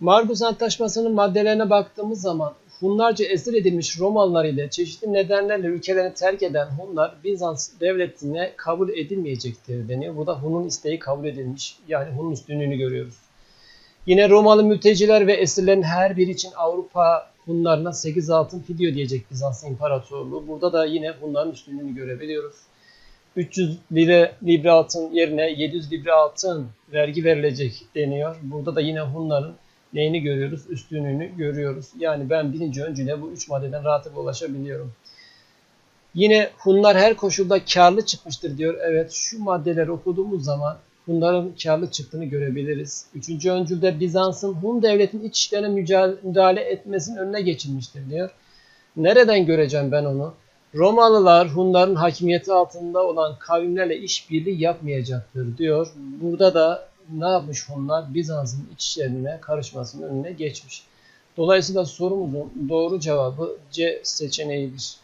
Margus Antlaşması'nın maddelerine baktığımız zaman Hunlarca esir edilmiş Romalılar ile çeşitli nedenlerle ülkelerini terk eden Hunlar Bizans devletine kabul edilmeyecektir deniyor. Burada Hun'un isteği kabul edilmiş. Yani Hun'un üstünlüğünü görüyoruz. Yine Romalı mülteciler ve esirlerin her biri için Avrupa Hunlarına 8 altın fidye diyecek Bizans İmparatorluğu. Burada da yine Hunların üstünlüğünü görebiliyoruz. 300 lira libre altın yerine 700 libre altın vergi verilecek deniyor. Burada da yine Hunların neyini görüyoruz? Üstünlüğünü görüyoruz. Yani ben birinci öncüle bu üç maddeden rahatlıkla ulaşabiliyorum. Yine Hunlar her koşulda karlı çıkmıştır diyor. Evet şu maddeleri okuduğumuz zaman Hunların karlı çıktığını görebiliriz. Üçüncü öncülde Bizans'ın Hun devletin iç işlerine müdahale etmesinin önüne geçilmiştir diyor. Nereden göreceğim ben onu? Romalılar Hunların hakimiyeti altında olan kavimlerle işbirliği yapmayacaktır diyor. Burada da ne yapmış Hunlar? Bizans'ın iç işlerine karışmasının önüne geçmiş. Dolayısıyla sorumuzun doğru cevabı C seçeneğidir.